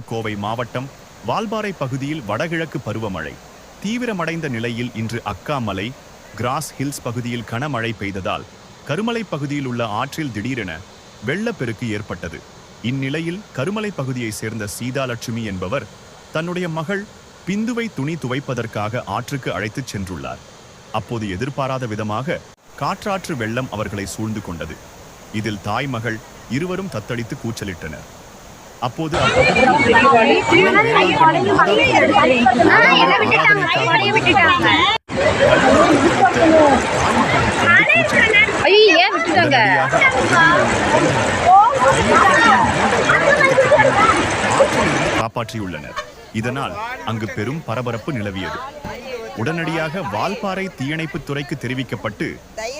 கோவை மாவட்டம் வால்பாறை பகுதியில் வடகிழக்கு பருவமழை. தீவிரமடைந்த நிலையில் இன்று அக்காமலை கிராஸ் ஹில்ஸ் பகுதியில் கனமழை பெய்ததால் கருமலை பகுதியில் உள்ள ஆற்றில் திடீரென வெள்ளப்பெருக்கு ஏற்பட்டது. இந்நிலையில் கருமலை பகுதியைச் சேர்ந்த சீதாலட்சுமி என்பவர் தன்னுடைய மகள் பிந்துவை துணி துவைப்பதற்காக ஆற்றுக்கு அழைத்துச் சென்றுள்ளார். அப்போது எதிர்பாராத விதமாக காற்றாற்று வெள்ளம் அவர்களை சூழ்ந்து கொண்டது. இதில் தாய் மகள் இருவரும் தத்தளித்து கூச்சலிட்டனர். அப்போது விட்டுட்டாங்க காப்பாற்றியுள்ளனர் இதனால் அங்கு பெரும் பரபரப்பு நிலவியது உடனடியாக வால்பாறை தீயணைப்புத் துறைக்கு தெரிவிக்கப்பட்டு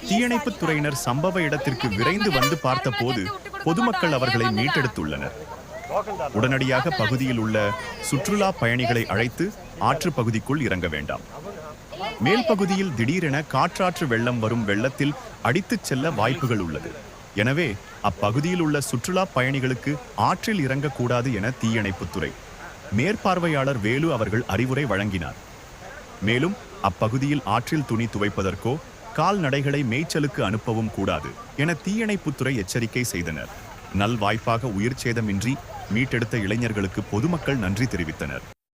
தீயணைப்புத் துறையினர் சம்பவ இடத்திற்கு விரைந்து வந்து பார்த்தபோது பொதுமக்கள் அவர்களை மீட்டெடுத்துள்ளனர் உடனடியாக பகுதியில் உள்ள சுற்றுலா பயணிகளை அழைத்து ஆற்று பகுதிக்குள் இறங்க வேண்டாம். மேல் பகுதியில் திடீரென காற்றாற்று வெள்ளம் வரும் வெள்ளத்தில் அடித்துச் செல்ல வாய்ப்புகள் உள்ளது. எனவே அப்பகுதியில் உள்ள சுற்றுலா பயணிகளுக்கு ஆற்றில் இறங்கக்கூடாது என தீயணைப்புத்துறை மேற்பார்வையாளர் வேலு அவர்கள் அறிவுரை வழங்கினார். மேலும் அப்பகுதியில் ஆற்றில் துணி துவைப்பதற்கோ கால்நடைகளை மேய்ச்சலுக்கு அனுப்பவும் கூடாது என தீயணைப்புத்துறை எச்சரிக்கை செய்தனர். நல்வாய்ப்பாக உயிர் சேதமின்றி மீட்டெடுத்த இளைஞர்களுக்கு பொதுமக்கள் நன்றி தெரிவித்தனர்.